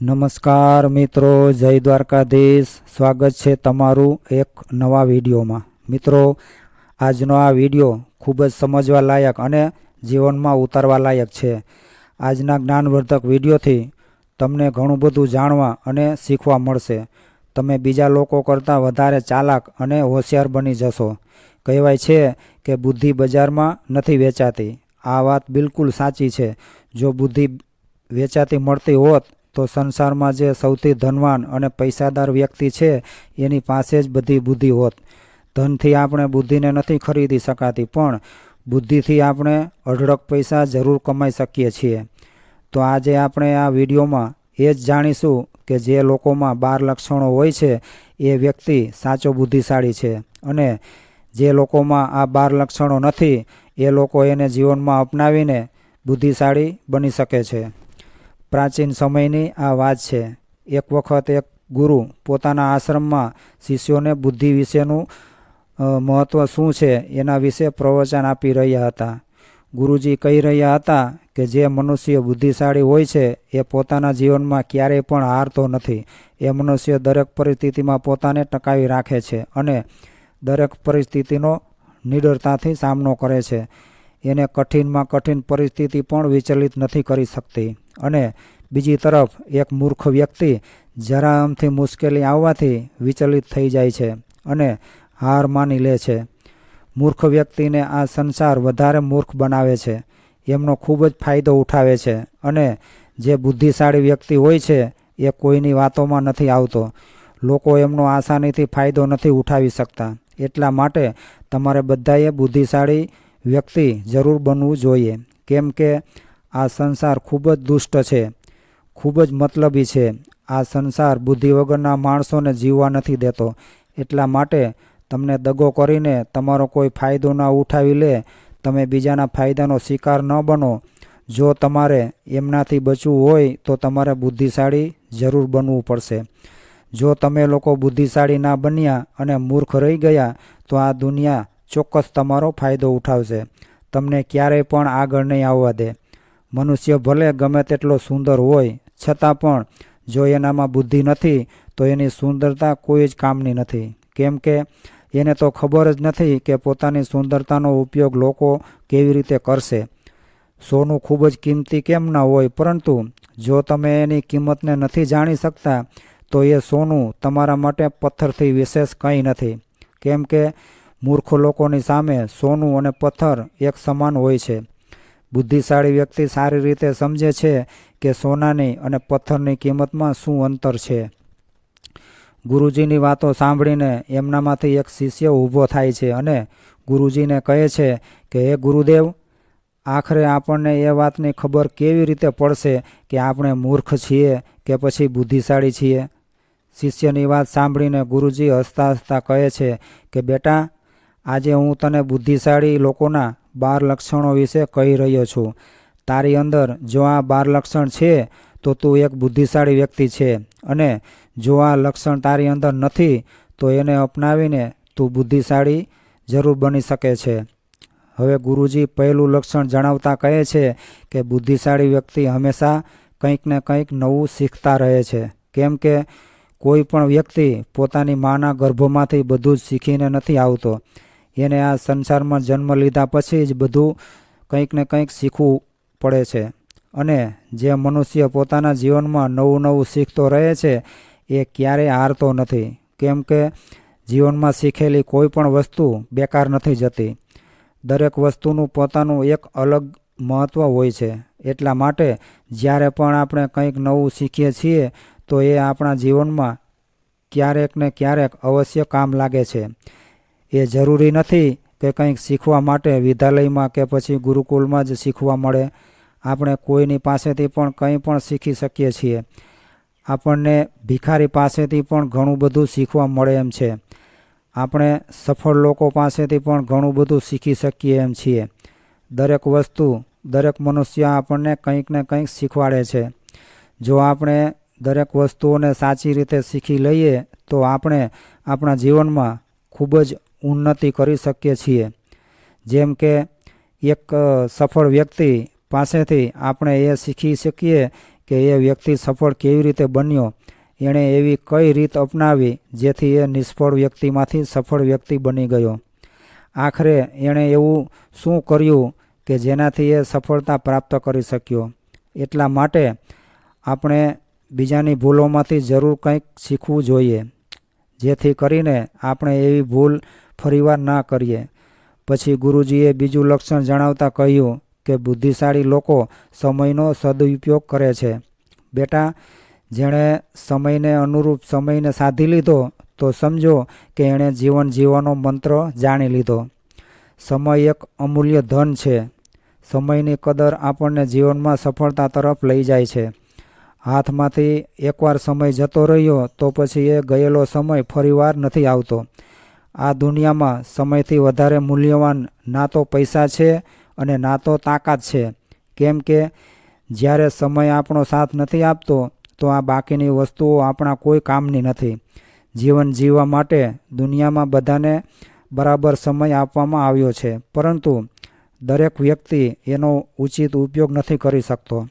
નમસ્કાર મિત્રો, જય દ્વારકાધીશ. સ્વાગત છે તમારું એક નવા વિડીયોમાં. મિત્રો, આજનો આ વીડિયો ખૂબ જ સમજવા લાયક અને જીવનમાં ઉતારવા લાયક છે. આજના જ્ઞાનવર્ધક વિડીયોથી તમને ઘણું બધું જાણવા અને શીખવા મળશે. તમે બીજા લોકો કરતાં વધારે ચાલાક અને હોશિયાર બની જશો. કહેવાય છે કે બુદ્ધિ બજારમાં નથી વેચાતી. આ વાત બિલકુલ સાચી છે. જો બુદ્ધિ વેચાતી મળતી હોત તો સંસારમાં જે સૌથી ધનવાન અને પૈસાદાર વ્યક્તિ છે, એની પાસે જ બધી બુદ્ધિ હોત. ધનથી આપણે બુદ્ધિને નથી ખરીદી શકાતી, પણ બુદ્ધિથી આપણે અઢળક પૈસા જરૂર કમાઈ શકીએ છીએ. તો આજે આપણે આ વિડીયોમાં એ જ જાણીશું કે જે લોકોમાં બાર લક્ષણો હોય છે, એ વ્યક્તિ સાચો બુદ્ધિશાળી છે. અને જે લોકોમાં આ બાર લક્ષણો નથી, એ લોકો એને જીવનમાં અપનાવીને બુદ્ધિશાળી બની શકે છે. પ્રાચીન સમયની આ વાત છે. એક વખત એક ગુરુ પોતાના આશ્રમમાં શિષ્યોને બુદ્ધિ વિશેનું મહત્ત્વ શું છે એના વિશે પ્રવચન આપી રહ્યા હતા. ગુરુજી કહી રહ્યા હતા કે જે મનુષ્ય બુદ્ધિશાળી હોય છે એ પોતાના જીવનમાં ક્યારેય પણ હારતો નથી. એ મનુષ્ય દરેક પરિસ્થિતિમાં પોતાને ટકાવી રાખે છે અને દરેક પરિસ્થિતિનો નિડરતાથી સામનો કરે છે. એને કઠિનમાં કઠિન પરિસ્થિતિ પણ વિચલિત નથી કરી શકતી. અને બીજી તરફ, એક મૂર્ખ વ્યક્તિ જરામથી મુશ્કેલી આવવાથી વિચલિત થઈ જાય છે અને હાર માની લે છે. મૂર્ખ વ્યક્તિને આ સંસાર વધારે મૂર્ખ બનાવે છે. એમનો ખૂબ જ ફાયદો ઉઠાવે છે અને જે બુદ્ધિશાળી વ્યક્તિ હોય છે, એ કોઈની વાતોમાં નથી આવતો. લોકો એમનો આસાનીથી ફાયદો નથી ઉઠાવી શકતા. એટલા માટે તમારે બધાએ બુદ્ધિશાળી વ્યક્તિ જરૂર બનવું જોઈએ. કેમ કે આ સંસાર ખૂબ જ દુષ્ટ છે, ખૂબ જ મતલબી છે. આ સંસાર બુદ્ધિ વગરના માણસોને જીવવા નથી દેતો. એટલા માટે તમને દગો કરીને તમારો કોઈ ફાયદો ના ઉઠાવી લે, તમે બીજાના ફાયદાનો શિકાર ન બનો. જો તમારે એમનાથી બચવું હોય તો તમારે બુદ્ધિશાળી જરૂર બનવું પડશે. જો તમે લોકો બુદ્ધિશાળી ના બન્યા અને મૂર્ખ રહી ગયા, તો આ દુનિયા ચોક્કસ તમારો ફાયદો ઉઠાવશે. તમને ક્યારેય પણ આગળ નહીં આવવા દે. મનુષ્ય ભલે ગમે તેટલો સુંદર હોય, છતાં પણ જો એનામાં બુદ્ધિ નથી, તો એની સુંદરતા કોઈ જ કામની નથી. કેમ કે એને તો ખબર જ નથી કે પોતાની સુંદરતાનો ઉપયોગ લોકો કેવી રીતે કરશે. સોનું ખૂબ જ કિંમતી કેમ ન હોય, પરંતુ જો તમે એની કિંમતને નથી જાણી શકતા, તો એ સોનું તમારા માટે પથ્થરથી વિશેષ કંઈ નથી. કેમ કે મૂર્ખ લોકોની સામે સોનું અને પથ્થર એક સમાન હોય છે. બુદ્ધિશાળી વ્યક્તિ સારી રીતે સમજે છે કે સોનાની અને પથ્થરની કિંમતમાં શું અંતર છે. ગુરુજીની વાતો સાંભળીને એમનામાંથી એક શિષ્ય ઊભો થાય છે અને ગુરુજીને કહે છે કે, હે ગુરુદેવ, આખરે આપણને એ વાતની ખબર કેવી રીતે પડશે કે આપણે મૂર્ખ છીએ કે પછી બુદ્ધિશાળી છીએ? શિષ્યની વાત સાંભળીને ગુરુજી હસતા હસતા કહે છે કે, બેટા આજે હું તને બુદ્ધિશાળી લોકોના બાર લક્ષણો વિશે કહી રહ્યો છું. તારી અંદર જો આ બાર લક્ષણ છે, તો તું એક બુદ્ધિશાળી વ્યક્તિ છે અને જો આ લક્ષણ તારી અંદર નથી, તો એને અપનાવીને તું બુદ્ધિશાળી જરૂર બની શકે છે. હવે ગુરુજી પહેલું લક્ષણ જણાવતા કહે છે કે બુદ્ધિશાળી વ્યક્તિ હંમેશા કંઈક ને કંઈક નવું શીખતા રહે છે. કેમ કે કોઈ પણ વ્યક્તિ પોતાની માના ગર્ભમાંથી બધું જ શીખીને નથી આવતો. એને આ સંસારમાં જન્મ લીધા પછી જ બધું કંઈક ને કંઈક શીખવું પડે છે. અને જે મનુષ્ય પોતાના જીવનમાં નવું નવું શીખતો રહે છે, એ ક્યારેય હારતો નથી. કેમ કે જીવનમાં શીખેલી કોઈ પણ વસ્તુ બેકાર નથી જતી. દરેક વસ્તુનું પોતાનું એક અલગ મહત્ત્વ હોય છે. એટલા માટે જ્યારે પણ આપણે કંઈક નવું શીખીએ છીએ, તો એ આપણા જીવનમાં ક્યારેક ને ક્યારેક અવશ્ય કામ લાગે છે. એ જરૂરી નથી કે કંઈક શીખવા માટે વિદ્યાલયમાં કે પછી ગુરુકુળમાં જ શીખવા મળે. આપણે કોઈની પાસેથી પણ કંઈ પણ શીખી શકીએ છીએ. આપણને ભિખારી પાસેથી પણ ઘણું બધું શીખવા મળે એમ છે. આપણે સફળ લોકો પાસેથી પણ ઘણું બધું શીખી શકીએ એમ છીએ. દરેક વસ્તુ, દરેક મનુષ્ય આપણને કંઈક ને કંઈક શીખવાડે છે. જો આપણે દરેક વસ્તુઓને સાચી રીતે શીખી લઈએ, તો આપણે આપણા જીવનમાં ખૂબ જ ઉન્નતિ કરી શકીએ છીએ. જેમ કે એક સફળ વ્યક્તિ પાસેથી આપણે એ શીખી શકીએ કે એ વ્યક્તિ સફળ કેવી રીતે બન્યો. એણે એવી કઈ રીત અપનાવી જેથી એ નિષ્ફળ વ્યક્તિમાંથી સફળ વ્યક્તિ બની ગયો. આખરે એણે એવું શું કર્યું કે જેનાથી એ સફળતા પ્રાપ્ત કરી શક્યો? એટલા માટે આપણે બીજાની ભૂલોમાંથી જરૂર કંઈક શીખવું જોઈએ. જેથી કરીને આપણે એવી ભૂલ ફરીવાર ના કરીએ. પછી ગુરુજીએ બીજું લક્ષણ જણાવતા કહ્યું કે બુદ્ધિશાળી લોકો સમયનો સદુપયોગ કરે છે. બેટા, જેણે સમયને અનુરૂપ સમયને સાધી લીધો, તો સમજો કે એણે જીવન જીવવાનો મંત્ર જાણી લીધો. સમય એક અમૂલ્ય ધન છે. સમયની કદર આપણને જીવનમાં સફળતા તરફ લઈ જાય છે. હાથમાંથી એકવાર સમય જતો રહ્યો, તો પછી એ ગયેલો સમય ફરીવાર નથી આવતો. આ દુનિયામાં સમયથી વધારે મૂલ્યવાન ના તો પૈસા છે અને ના તો તાકાત છે. કેમ કે જ્યારે સમય આપણો સાથ નથી આપતો, તો આ બાકીની વસ્તુઓ આપણા કોઈ કામની નથી. જીવન જીવવા માટે દુનિયામાં બધાને બરાબર સમય આપવામાં આવ્યો છે. પરંતુ દરેક વ્યક્તિ એનો ઉચિત ઉપયોગ નથી કરી શકતો.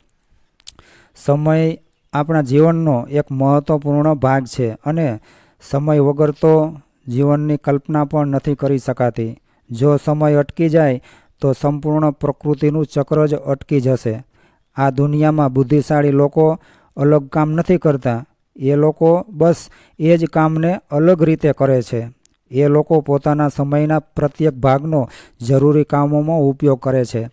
સમય આપણા જીવનનો એક મહત્ત્વપૂર્ણ ભાગ છે અને સમય વગર તો જીવનની કલ્પના પણ નથી કરી શકાતી. જો સમય અટકી જાય, તો સંપૂર્ણ પ્રકૃતિનું ચક્ર જ અટકી જશે. આ દુનિયામાં બુદ્ધિશાળી લોકો અલગ કામ નથી કરતા. એ લોકો બસ એ જ કામને અલગ રીતે કરે છે. એ લોકો પોતાના સમયના પ્રત્યેક ભાગનો જરૂરી કામોમાં ઉપયોગ કરે છે.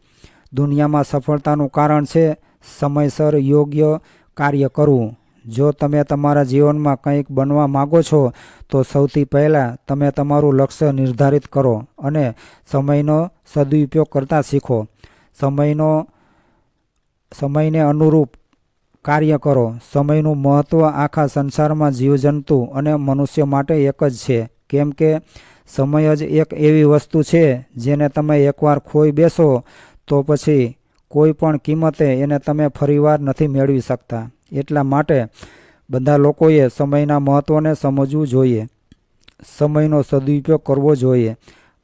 દુનિયામાં સફળતાનું કારણ છે સમયસર યોગ્ય કાર્ય કરવું. જો તમે તમારા જીવનમાં કંઈક બનવા માગો છો, તો સૌથી પહેલાં તમે તમારું લક્ષ્ય નિર્ધારિત કરો અને સમયનો સદુપયોગ કરતા શીખો. સમયનો, સમયને અનુરૂપ કાર્ય કરો. સમયનું મહત્ત્વ આખા સંસારમાં જીવજંતુ અને મનુષ્ય માટે એક જ છે. કેમ કે સમય જ એક એવી વસ્તુ છે જેને તમે એકવાર ખોઈ બેસો તો પછી કોઈ પણ કિંમતે એને તમે ફરીવાર નથી મેળવી શકતા. એટલા માટે બધા લોકોએ સમયના મહત્ત્વને સમજવું જોઈએ. સમયનો સદુપયોગ કરવો જોઈએ.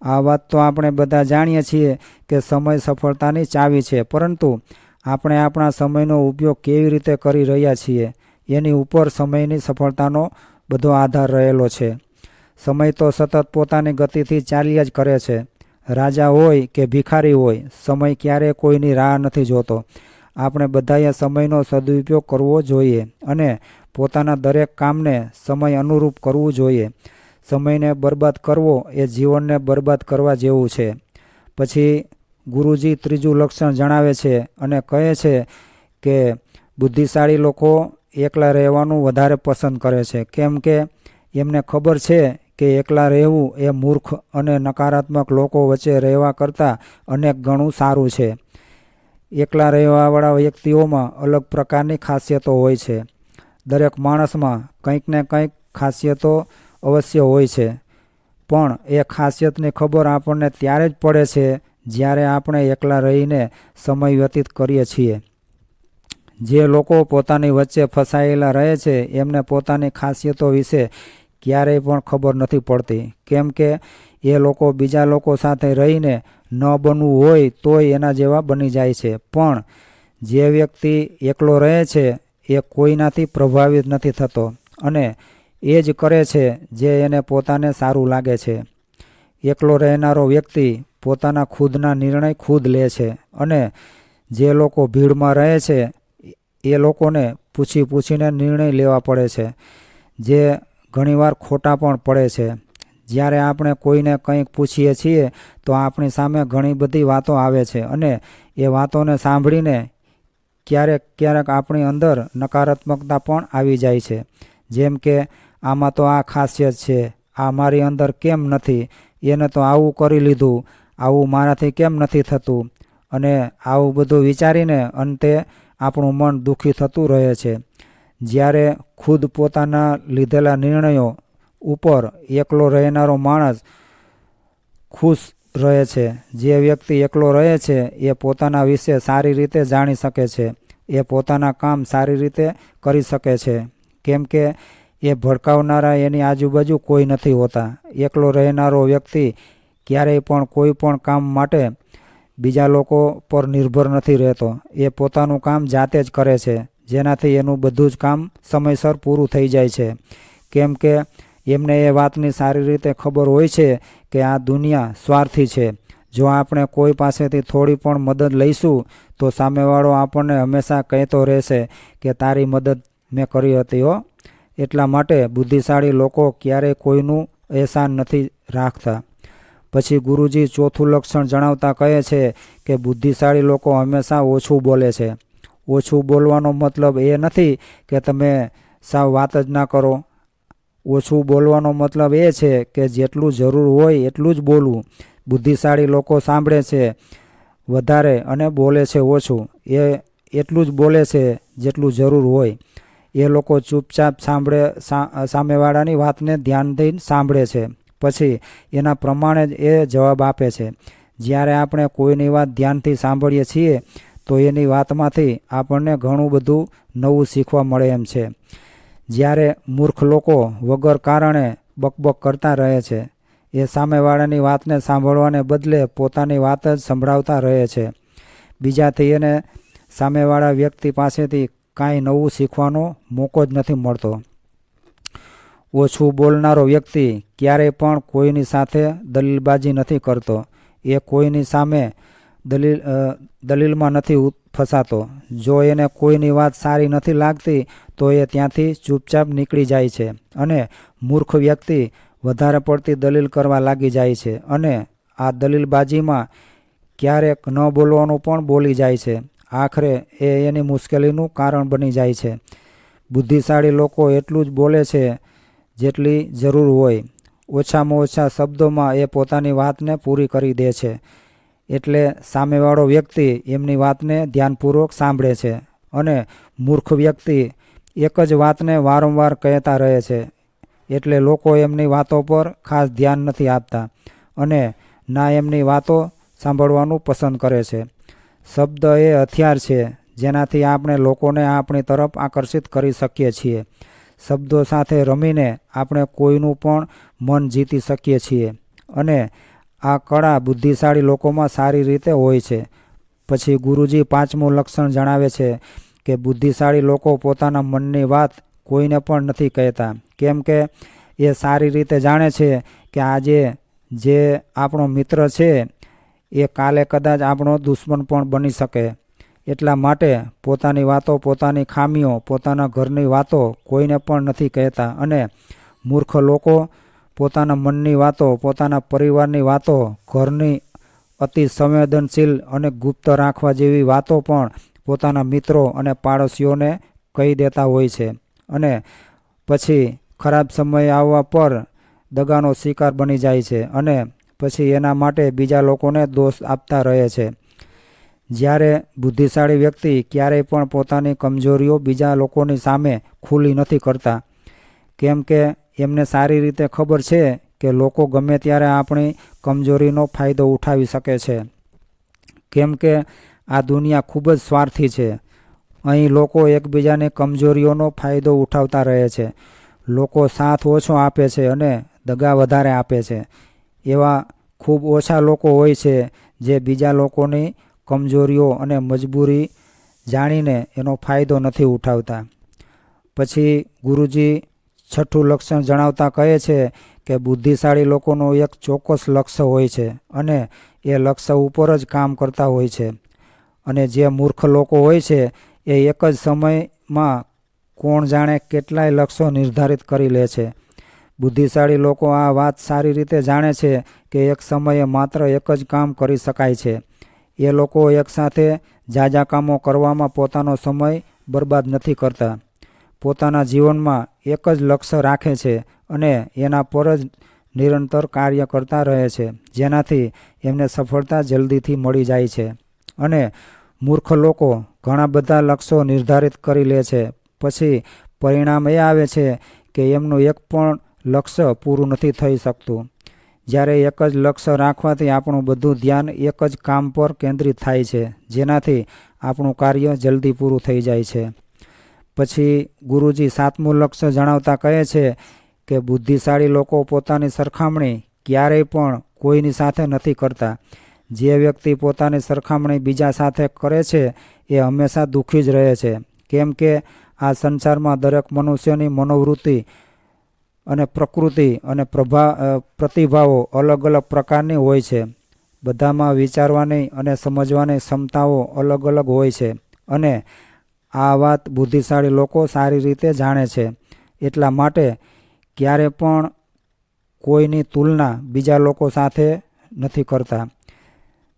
આ વાત તો આપણે બધા જાણીએ છીએ કે સમય સફળતાની ચાવી છે, પરંતુ આપણે આપણા સમયનો ઉપયોગ કેવી રીતે કરી રહ્યા છીએ, એની ઉપર સમયની સફળતાનો બધો આધાર રહેલો છે. સમય તો સતત પોતાની ગતિથી ચાલ્યા જ કરે છે. રાજા હોય કે ભિખારી હોય, સમય ક્યારેય કોઈની રાહ નથી જોતો. આપણે બધાએ સમયનો સદુપયોગ કરવો જોઈએ અને પોતાના દરેક કામને સમય અનુરૂપ કરવું જોઈએ. સમયને બરબાદ કરવો એ જીવનને બરબાદ કરવા જેવું છે. પછી ગુરુજી ત્રીજું લક્ષણ જણાવે છે અને કહે છે કે બુદ્ધિશાળી લોકો એકલા રહેવાનું વધારે પસંદ કરે છે. કેમ કે એમને ખબર છે કે એકલા રહેવું એ મૂર્ખ અને નકારાત્મક લોકો વચ્ચે રહેવા કરતાં અનેક ગણું સારું છે. એકલા રહેવાવાળા વ્યક્તિઓમાં અલગ પ્રકારની ખાસિયતો હોય છે. દરેક માણસમાં કંઈક ને કંઈક ખાસિયતો અવશ્ય હોય છે. પણ એ ખાસિયતની ખબર આપણને ત્યારે જ પડે છે જ્યારે આપણે એકલા રહીને સમય વ્યતીત કરીએ છીએ. જે લોકો પોતાની વચ્ચે ફસાયેલા રહે છે, એમને પોતાની ખાસિયતો વિશે ક્યારેય પણ ખબર નથી પડતી. કેમ કે એ લોકો બીજા લોકો સાથે રહીને ન બનવું હોય તોય એના જેવા બની જાય છે. પણ જે વ્યક્તિ એકલો રહે છે, એ કોઈનાથી પ્રભાવિત નથી થતો અને એ જ કરે છે જે એને પોતાને સારું લાગે છે. એકલો રહેનારો વ્યક્તિ પોતાના ખુદના નિર્ણય ખુદ લે છે અને જે લોકો ભીડમાં રહે છે, એ લોકોને પૂછી પૂછીને નિર્ણય લેવા પડે છે. જે ઘણીવાર ખોટા પણ પડે છે. જ્યારે આપણે કોઈને કંઈક પૂછીએ છીએ, તો આપણી સામે ઘણી બધી વાતો આવે છે અને એ વાતોને સાંભળીને ક્યારેક ક્યારેક આપણી અંદર નકારાત્મકતા પણ આવી જાય છે. જેમ કે, આમાં તો આ ખાસિયત છે, આ મારી અંદર કેમ નથી? એને તો આવું કરી લીધું, આવું મારાથી કેમ નથી થતું? અને આવું બધું વિચારીને અંતે આપણું મન દુઃખી થતું રહે છે. જ્યારે ખુદ પોતાના લીધેલા નિર્ણયો ઉપર એકલો રહેનારો માણસ ખુશ રહે છે, જે વ્યક્તિ એકલો રહે છે, એ પોતાના વિશે સારી રીતે જાણી શકે છે, એ પોતાના કામ સારી રીતે કરી શકે છે. કેમ કે એ ભડકાવનારા એની આજુબાજુ કોઈ નથી હોતા. એકલો રહેનારો વ્યક્તિ ક્યારેય પણ કોઈ પણ કામ માટે બીજા લોકો પર નિર્ભર નથી રહેતો. એ પોતાનું કામ જાતે જ કરે છે. જેનાથી એનું બધું જ કામ સમયસર પૂરું થઈ જાય છે. કેમ કે એમને એ વાતની સારી રીતે ખબર હોય છે કે આ દુનિયા સ્વાર્થી છે. જો આપણે કોઈ પાસેથી થોડી પણ મદદ લઈશું, તો સામેવાળો આપણને હંમેશા કહેતો રહેશે કે તારી મદદ મેં કરી હતી હો. એટલા માટે બુદ્ધિશાળી લોકો ક્યારેય કોઈનું એહસાન નથી રાખતા. પછી ગુરુજી ચોથું લક્ષણ જણાવતા કહે છે કે બુદ્ધિશાળી લોકો હંમેશા ઓછું બોલે છે. ઓછું બોલવાનો મતલબ એ નથી કે તમે સાવ વાત જ ના કરો. ઓછું બોલવાનો મતલબ એ છે કે જેટલું જરૂર હોય એટલું જ બોલવું. બુદ્ધિશાળી લોકો સાંભળે છે વધારે અને બોલે છે ઓછું. એ એટલું જ બોલે છે જેટલું જરૂર હોય. એ લોકો ચૂપચાપ સાંભળે સામેવાળાની વાતને ધ્યાન દઈને સાંભળે છે. પછી એના પ્રમાણે જ એ જવાબ આપે છે. જ્યારે આપણે કોઈની વાત ધ્યાનથી સાંભળીએ છીએ તો એની વાતમાંથી આપણને ઘણું બધું નવું શીખવા મળે એમ છે. જ્યારે મૂર્ખ લોકો વગર કારણે બકબક કરતા રહે છે, એ સામેવાળાની વાતને સાંભળવાને બદલે પોતાની વાત જ સંભળાવતા રહે છે. બીજાથી એને સામેવાળા વ્યક્તિ પાસેથી કાંઈ નવું શીખવાનો મોકો જ નથી મળતો. ઓછું બોલનારો વ્યક્તિ ક્યારેય પણ કોઈની સાથે દલીલબાજી નથી કરતો. એ કોઈની સામે દલીલ દલીલમાં નથી ફસાતો. જો એને કોઈની વાત સારી નથી લાગતી, તો એ ત્યાંથી ચૂપચાપ નીકળી જાય છે અને મૂર્ખ વ્યક્તિ વધારે પડતી દલીલ કરવા લાગી જાય છે અને આ દલીલબાજીમાં ક્યારેક ન બોલવાનું પણ બોલી જાય છે. આખરે એ એની મુશ્કેલીનું કારણ બની જાય છે. બુદ્ધિશાળી લોકો એટલું જ બોલે છે જેટલી જરૂર હોય. ઓછામાં ઓછા શબ્દોમાં એ પોતાની વાતને પૂરી કરી દે છે. એટલે સામેવાળો વ્યક્તિ એમની વાતને ધ્યાનપૂર્વક સાંભળે છે અને મૂર્ખ વ્યક્તિ એક જ વાતને વારંવાર કહેતા રહે છે. એટલે લોકો એમની વાતો પર ખાસ ધ્યાન નથી આપતા અને ના એમની વાતો સાંભળવાનું પસંદ કરે છે. શબ્દ એ હથિયાર છે, જેનાથી આપણે લોકોને આપણી તરફ આકર્ષિત કરી શકીએ છીએ. શબ્દો સાથે રમીને આપણે કોઈનું પણ મન જીતી શકીએ છીએ અને આ કળા બુદ્ધિશાળી લોકોમાં સારી રીતે હોય છે. પછી ગુરુજી પાંચમું લક્ષણ જણાવે છે કે બુદ્ધિશાળી લોકો પોતાના મનની વાત કોઈને પણ નથી કહેતા. કેમ કે એ સારી રીતે જાણે છે કે આજે જે આપણો મિત્ર છે, એ કાલે કદાચ આપણો દુશ્મન પણ બની શકે. એટલા માટે પોતાની વાતો, પોતાની ખામીઓ, પોતાના ઘરની વાતો કોઈને પણ નથી કહેતા. અને મૂર્ખ લોકો પોતાના મનની વાતો, પોતાના પરિવારની વાતો, ઘરની અતિ સંવેદનશીલ અને ગુપ્ત રાખવા જેવી વાતો પણ પોતાના મિત્રો અને પાડોશીઓને કહી દેતા હોય છે. અને પછી ખરાબ સમય આવવા પર દગાનો શિકાર બની જાય છે અને પછી એના માટે બીજા લોકોને દોષ આપતા રહે છે. જ્યારે બુદ્ધિશાળી વ્યક્તિ ક્યારેય પણ પોતાની કમજોરીઓ બીજા લોકોની સામે ખુલ્લી નથી કરતા. કેમ કે એમને સારી રીતે ખબર છે કે લોકો ગમે ત્યારે આપણી કમજોરીનો ફાયદો ઉઠાવી શકે છે. કેમ કે આ દુનિયા ખૂબ જ સ્વાર્થી છે. અહીં લોકો એકબીજાની કમજોરીઓનો ફાયદો ઉઠાવતા રહે છે. લોકો સાથ ઓછો આપે છે અને દગા વધારે આપે છે. એવા ખૂબ ઓછા લોકો હોય છે જે બીજા લોકોની કમજોરીઓ અને મજબૂરી જાણીને એનો ફાયદો નથી ઉઠાવતા. પછી ગુરુજી છઠ્ઠું લક્ષણ જણાવતા કહે છે કે બુદ્ધિશાળી લોકોનો એક ચોક્કસ લક્ષ્ય હોય છે અને એ લક્ષ્ય ઉપર જ કામ કરતા હોય છે. અને જે મૂર્ખ લોકો હોય છે, એ એક જ સમયમાં કોણ જાણે કેટલાય લક્ષ્યો નિર્ધારિત કરી લે છે. બુદ્ધિશાળી લોકો આ વાત સારી રીતે જાણે છે કે એક સમયે માત્ર એક જ કામ કરી શકાય છે. એ લોકો એકસાથે જાજા કામો કરવામાં પોતાનો સમય બરબાદ નથી કરતા. પોતાના જીવનમાં એક જ લક્ષ્ય રાખે છે અને એના પર જ નિરંતર કાર્ય કરતા રહે છે, જેનાથી એમને સફળતા જલ્દીથી મળી જાય છે. અને મૂર્ખ લોકો ઘણા બધા લક્ષ્યો નિર્ધારિત કરી લે છે. પછી પરિણામ એ આવે છે કે એમનું એક પણ લક્ષ્ય પૂરું નથી થઈ શકતું. જ્યારે એક જ લક્ષ્ય રાખવાથી આપણું બધું ધ્યાન એક જ કામ પર કેન્દ્રિત થાય છે, જેનાથી આપણું કાર્ય જલ્દી પૂરું થઈ જાય છે. પછી ગુરુજી સાતમું લક્ષ્ય જણાવતા કહે છે કે બુદ્ધિશાળી લોકો પોતાની સરખામણી ક્યારેય પણ કોઈની સાથે નથી કરતા. જે વ્યક્તિ પોતાની સરખામણી બીજા સાથે કરે છે એ હંમેશા દુઃખી જ રહે છે. કેમ કે આ સંસારમાં દરેક મનુષ્યની મનોવૃત્તિ અને પ્રકૃતિ અને પ્રભા પ્રતિભાવો અલગ અલગ પ્રકારની હોય છે. બધામાં વિચારવાની અને સમજવાની ક્ષમતાઓ અલગ અલગ હોય છે. અને આ વાત બુદ્ધિશાળી લોકો સારી રીતે જાણે છે. એટલા માટે ક્યારે પણ કોઈની તુલના બીજા લોકો સાથે નથી કરતા.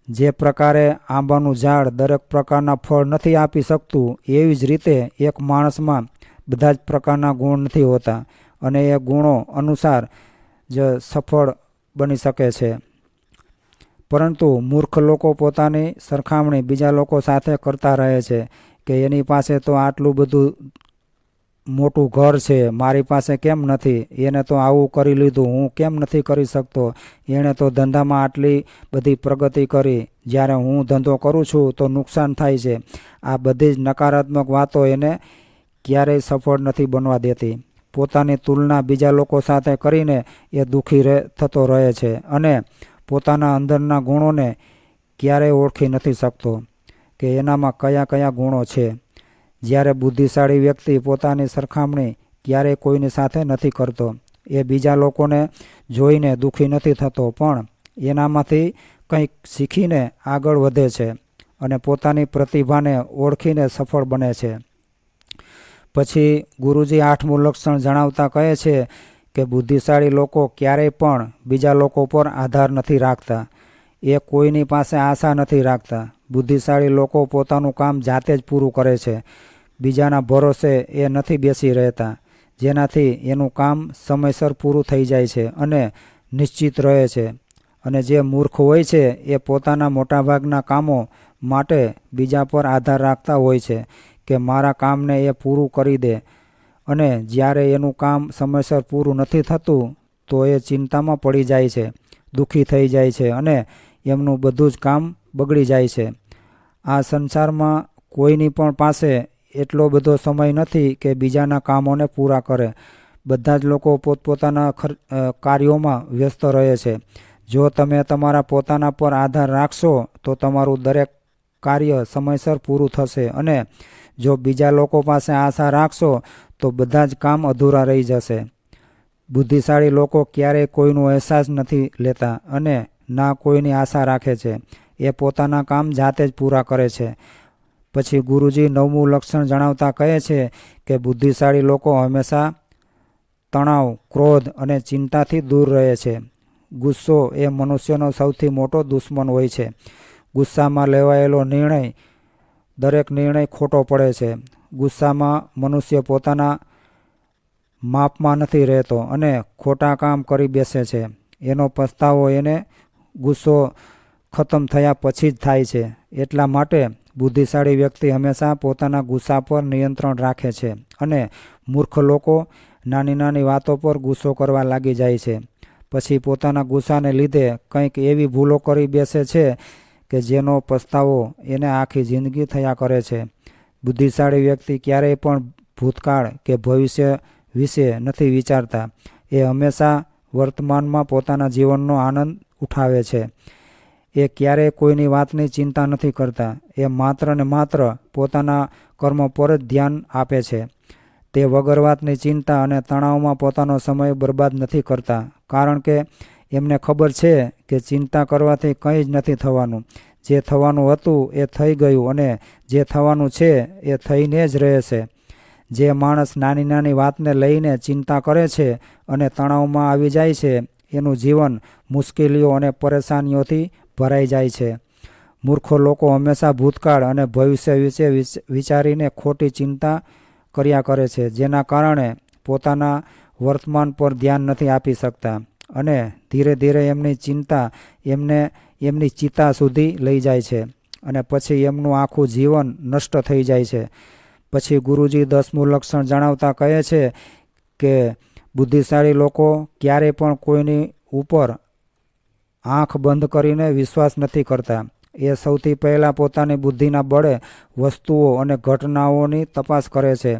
જે પ્રકારે આંબાનું ઝાડ દરેક પ્રકારના ફળ નથી આપી શકતું, એવી જ રીતે એક માણસમાં બધા જ પ્રકારના ગુણ નથી હોતા અને એ ગુણો અનુસાર જ સફળ બની શકે છે. પરંતુ મૂર્ખ લોકો પોતાની સરખામણી બીજા લોકો સાથે કરતા રહે છે. કે એની પાસે તો આટલું બધું મોટું ઘર છે, મારી પાસે કેમ નથી? એને તો આવું કરી લીધું, હું કેમ નથી કરી શકતો? એણે તો ધંધામાં આટલી બધી પ્રગતિ કરી. જ્યારે હું ધંધો કરું છું તો નુકસાન થાય છે. આ બધી જ નકારાત્મક વાતો એને ક્યારેય સફળ નથી બનવા દેતી. પોતાની તુલના બીજા લોકો સાથે કરીને એ દુઃખી રહે, થતો રહે છે અને પોતાના અંદરના ગુણોને ક્યારેય ઓળખી નથી શકતો. કે એનામાં કયા કયા ગુણો છે? જ્યારે બુદ્ધિશાળી વ્યક્તિ પોતાની સરખામણી ક્યારેય કોઈની સાથે નથી કરતો. એ બીજા લોકોને જોઈને દુઃખી નથી થતો, પણ એનામાંથી કંઈક શીખીને આગળ વધે છે અને પોતાની પ્રતિભાને ઓળખીને સફળ બને છે. પછી ગુરુજી આઠમું લક્ષણ જણાવતા કહે છે કે બુદ્ધિશાળી લોકો ક્યારેય પણ બીજા લોકો પર આધાર નથી રાખતા. એ કોઈની પાસે આશા નથી રાખતા. બુદ્ધિશાળી લોકો પોતાનું કામ જાતે જ પૂરું કરે છે. બીજાના ભરોસે એ નથી બેસી રહેતા, જેનાથી એનું કામ સમયસર પૂરું થઈ જાય છે અને નિશ્ચિત રહે છે. અને જે મૂર્ખ હોય છે એ પોતાના મોટાભાગના કામો માટે બીજા પર આધાર રાખતા હોય છે કે મારા કામને એ પૂરું કરી દે. અને જ્યારે એનું કામ સમયસર પૂરું નથી થતું, તો એ ચિંતામાં પડી જાય છે, દુઃખી થઈ જાય છે અને એમનું બધું જ કામ બગડી જાય છે. આ સંસારમાં કોઈની પણ પાસે એટલો બધો સમય નથી કે બીજાના કામોને પૂરા કરે. બધા જ લોકો પોતપોતાના કાર્યોમાં વ્યસ્ત રહે છે. જો તમે તમારા પોતાના પર આધાર રાખશો, તો તમારું દરેક કાર્ય સમયસર પૂરું થશે અને જો બીજા લોકો પાસે આશા રાખશો, તો બધા જ કામ અધૂરા રહી જશે. બુદ્ધિશાળી લોકો ક્યારેય કોઈનો અહેસાસ નથી લેતા અને ના કોઈની આશા રાખે છે. એ પોતાના કામ જાતે જ પૂરા કરે છે. પછી ગુરુજી નવમું લક્ષણ જણાવતા કહે છે કે બુદ્ધિશાળી લોકો હંમેશા તણાવ, ક્રોધ અને ચિંતાથી દૂર રહે છે. ગુસ્સો એ મનુષ્યનો સૌથી મોટો દુશ્મન હોય છે. ગુસ્સામાં લેવાયેલો નિર્ણય દરેક નિર્ણય ખોટો પડે છે. ગુસ્સામાં મનુષ્ય પોતાના માપમાં નથી રહેતો અને ખોટા કામ કરી બેસે છે. એનો પસ્તાવો એને ગુસ્સો ખતમ થયા પછી જ થાય છે. એટલા માટે બુદ્ધિશાળી વ્યક્તિ હંમેશા પોતાના ગુસ્સા પર નિયંત્રણ રાખે છે અને મૂર્ખ લોકો નાની નાની વાતો પર ગુસ્સો કરવા લાગી જાય છે. પછી પોતાના ગુસ્સાને લીધે કંઈક એવી ભૂલો કરી બેસે છે કે જેનો પસ્તાવો એને આખી જિંદગી થયા કરે છે. બુદ્ધિશાળી વ્યક્તિ ક્યારેય પણ ભૂતકાળ કે ભવિષ્ય વિશે નથી વિચારતા. એ હંમેશા વર્તમાનમાં પોતાના જીવનનો આનંદ ઉઠાવે છે. એ ક્યારેય કોઈની વાતની ચિંતા નથી કરતા. એ માત્ર ને માત્ર પોતાના કર્મ પર જ ધ્યાન આપે છે. તે વગર વાતની ચિંતા અને તણાવમાં પોતાનો સમય બરબાદ નથી કરતા. કારણ કે એમને ખબર છે કે ચિંતા કરવાથી કંઈ જ નથી થવાનું. જે થવાનું હતું એ થઈ ગયું અને જે થવાનું છે એ થઈને જ રહેશે જે માણસ નાની નાની વાતને લઈને ચિંતા કરે છે અને તણાવમાં આવી જાય છે, એનું જીવન મુશ્કેલીઓ અને પરેશાનીઓથી ભરાઈ જાય છે. મૂર્ખો લોકો હંમેશા ભૂતકાળ અને ભવિષ્ય વિશે વિચ- વિચારીને ખોટી ચિંતા કર્યા કરે છે, જેના કારણે પોતાના વર્તમાન પર ધ્યાન નથી આપી શકતા અને ધીરે ધીરે એમની ચિંતા એમને, એમની ચિતા સુધી લઈ જાય છે અને પછી એમનું આખું જીવન નષ્ટ થઈ જાય છે. પછી ગુરુજી દસમું લક્ષણ જણાવતા કહે છે કે બુદ્ધિશાળી લોકો ક્યારેય પણ કોઈની ઉપર આંખ બંધ કરીને વિશ્વાસ નથી કરતા. એ સૌથી પહેલાં પોતાની બુદ્ધિના બળે વસ્તુઓ અને ઘટનાઓની તપાસ કરે છે.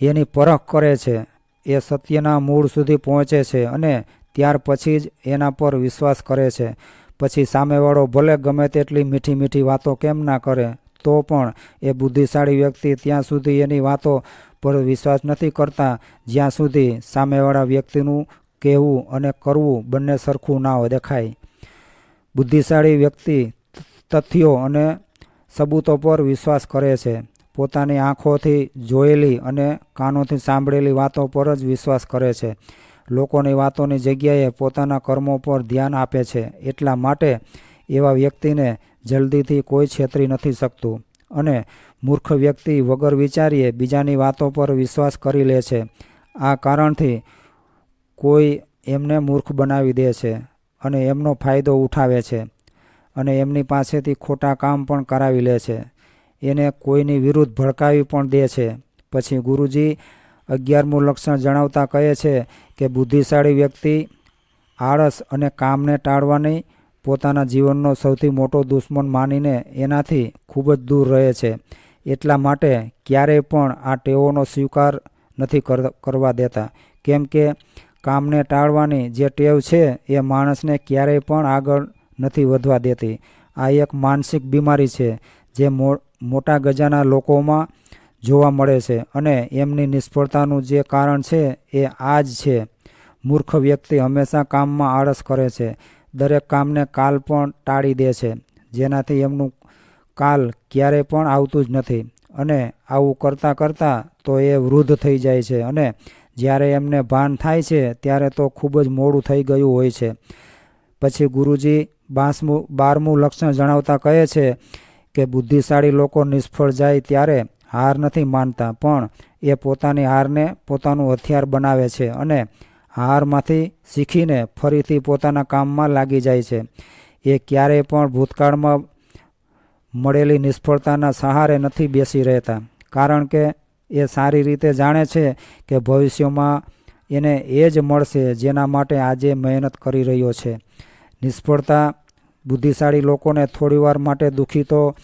એની પરખ કરે છે. એ સત્યના મૂળ સુધી પહોંચે છે અને ત્યાર પછી જ એના પર વિશ્વાસ કરે છે. પછી સામેવાળો ભલે ગમે તેટલી મીઠી મીઠી વાતો કેમ ના કરે, તો પણ એ બુદ્ધિશાળી વ્યક્તિ ત્યાં સુધી એની વાતો પર વિશ્વાસ નથી કરતા. જ્યાં સુધી સામેવાળા વ્યક્તિનું કહેવું અને કરવું બંને સરખું ના દેખાય. બુદ્ધિશાળી વ્યક્તિ તથ્યો અને સબૂતો પર વિશ્વાસ કરે છે. પોતાની આંખોથી જોયેલી અને કાનોથી સાંભળેલી વાતો પર જ વિશ્વાસ કરે છે. લોકોની વાતોની જગ્યાએ પોતાના કર્મો પર ધ્યાન આપે છે. એટલા માટે એવા વ્યક્તિને જલ્દીથી કોઈ છેતરી નથી શકતું અને મૂર્ખ વ્યક્તિ વગર વિચારીએ બીજાની વાતો પર વિશ્વાસ કરી લે છે. આ કારણથી કોઈ એમને મૂર્ખ બનાવી દે છે અને એમનો ફાયદો ઉઠાવે છે અને એમની પાસેથી ખોટા કામ પણ કરાવી લે છે. એને કોઈની વિરુદ્ધ ભડકાવી પણ દે છે. પછી ગુરુજી અગિયારમું લક્ષણ જણાવતા કહે છે કે બુદ્ધિશાળી વ્યક્તિ આળસ અને કામને ટાળવાની પોતાના જીવનનો સૌથી મોટો દુશ્મન માનીને એનાથી ખૂબ જ દૂર રહે છે. એટલા માટે ક્યારેય પણ આ ટેવોનો સ્વીકાર નથી કર- કરવા દેતા. કેમ કે કામને ટાળવાની જે ટેવ છે એ માણસને ક્યારેય પણ આગળ નથી વધવા દેતી. આ એક માનસિક બીમારી છે જે મોટા ગજાના લોકોમાં જોવા મળે છે અને એમની નિષ્ફળતાનું જે કારણ છે એ આ જ છે. મૂર્ખ વ્યક્તિ હંમેશા કામમાં આળસ કરે છે. દરેક કામને કાલ પણ ટાળી દે છે. જેનાથી એમનું કાલ ક્યારેય પણ આવતું જ નથી. અને આવું કરતાં કરતાં તો એ વૃદ્ધ થઈ જાય છે અને જ્યારે એમને ભાન થાય છે, ત્યારે તો ખૂબ જ મોડું થઈ ગયું હોય છે. પછી ગુરુજી બાસમું, બારમું લક્ષણ જણાવતા કહે છે કે બુદ્ધિશાળી લોકો નિષ્ફળ જાય ત્યારે હાર નથી માનતા, પણ એ પોતાની હારને પોતાનું હથિયાર બનાવે છે અને હારમાંથી શીખીને ફરીથી પોતાના કામમાં લાગી જાય છે. એ ક્યારેય પણ ભૂતકાળમાં મળેલી નિષ્ફળતાના સહારે નથી બેસી રહેતા, કારણ કે એ સારી રીતે જાણે છે કે ભવિષ્યમાં એને એ જ મળશે જેના માટે આજે મહેનત કરી રહ્યો છે. નિષ્ફળતા બુદ્ધિશાળી લોકોને થોડીવાર માટે દુઃખી તો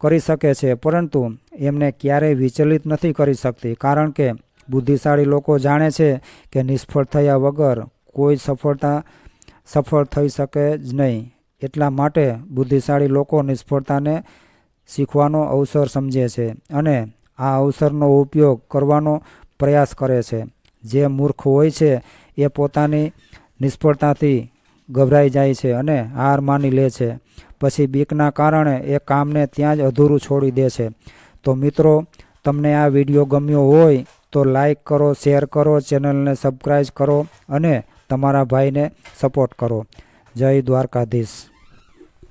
કરી શકે છે, પરંતુ એમને ક્યારેય વિચલિત નથી કરી શકતી, કારણ કે બુદ્ધિશાળી લોકો જાણે છે કે નિષ્ફળ થયા વગર કોઈ સફળતા સફળ થઈ શકે જ નહીં. એટલા માટે બુદ્ધિશાળી લોકો નિષ્ફળતાને શીખવાનો અવસર સમજે છે અને આ અવસરનો ઉપયોગ કરવાનો પ્રયાસ કરે છે. જે મૂર્ખ હોય છે, એ પોતાની નિષ્ફળતાથી ગભરાઈ જાય છે અને હાર માની લે છે. પછી બીકના કારણે એ કામને ત્યાં જ અધૂરું છોડી દે છે. તો મિત્રો, તમને આ વીડિયો ગમ્યો હોય તો લાઈક કરો, શેર કરો, ચેનલને સબસ્ક્રાઈબ કરો અને તમારા ભાઈને સપોર્ટ કરો. જય દ્વારકાધીશ.